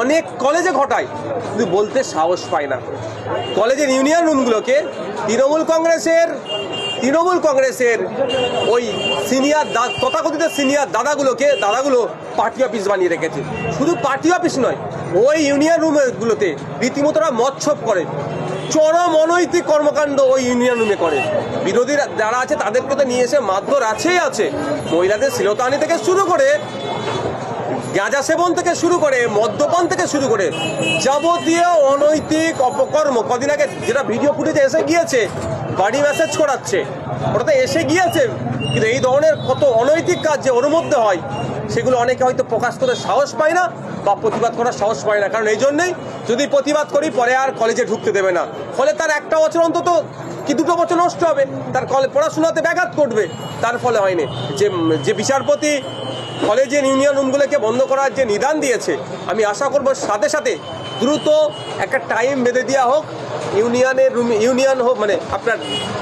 অনেক কলেজে ঘটায়, কিন্তু বলতে সাহস পায় না। কলেজের ইউনিয়ন রুমগুলোকে তৃণমূল কংগ্রেসের তৃণমূল কংগ্রেসের ওই সিনিয়র দা, তথাকথিত সিনিয়র দাদাগুলোকে, দাদাগুলো পার্টি অফিস বানিয়ে রেখেছে। শুধু পার্টি অফিস নয়, ওই ইউনিয়ন রুমগুলোতে রীতিমতোরা মৎসব করে। চরম অনৈতিক কর্মকাণ্ড ওই ইউনিয়ন রুমে করে। বিরোধীরা যারা আছে তাদেরকে তো নিয়ে এসে মারধর আছেই আছে। মহিলাদের শ্লীলতাহানি থেকে শুরু করে গাঁজা সেবন থেকে শুরু করে মদ্যপান থেকে শুরু করে যাবতীয় অনৈতিক অপকর্ম কদিন আগে যেটা ভিডিও ফুটেজে এসে গিয়েছে বাড়ি মেসেজ করাচ্ছে, ওটাতে এসে গিয়েছে, কিন্তু এই ধরনের কত অনৈতিক কাজ যে ওর মধ্যে হয়, সেগুলো অনেকে হয়তো প্রকাশ করে সাহস পায় না বা প্রতিবাদ করার সাহস পায় না। কারণ এই জন্যেই যদি প্রতিবাদ করি, পরে আর কলেজে ঢুকতে দেবে না। ফলে তার একটা বছর অন্তত কি দুটো বছর নষ্ট হবে? তার পড়াশোনাতে ব্যাঘাত ঘটবে। তার ফলে হয়নি। যে যে বিচারপতি কলেজের ইউনিয়ন রুমগুলোকে বন্ধ করার যে নিদান দিয়েছে, আমি আশা করব সাথে সাথে দ্রুত একটা টাইম বেঁধে দেওয়া হোক। ইউনিয়নের রুম, ইউনিয়ন হোক মানে আপনার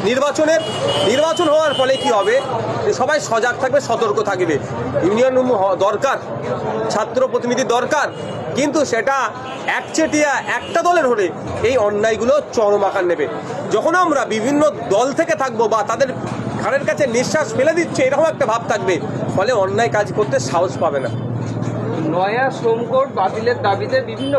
নির্বাচনের, নির্বাচন হওয়ার ফলে কি হবে? সবাই সজাগ থাকবে, সতর্ক থাকবে। ইউনিয়ন রুম দরকার, ছাত্র প্রতিনিধি দরকার। কিন্তু সেটা একচেটিয়া একটা দলের হলে এই অন্যায়গুলো চরম আকার নেবে। যখন আমরা বিভিন্ন দল থেকে থাকব বা তাদের ঘাড়ের কাছে নিঃশ্বাস ফেলে দিচ্ছে, এরকম একটা ভাব থাকবে। ফলে অন্যায় কাজ করতে সাহস পাবে না। নয়া শ্রম কোড বাতিলের দাবিতে বিভিন্ন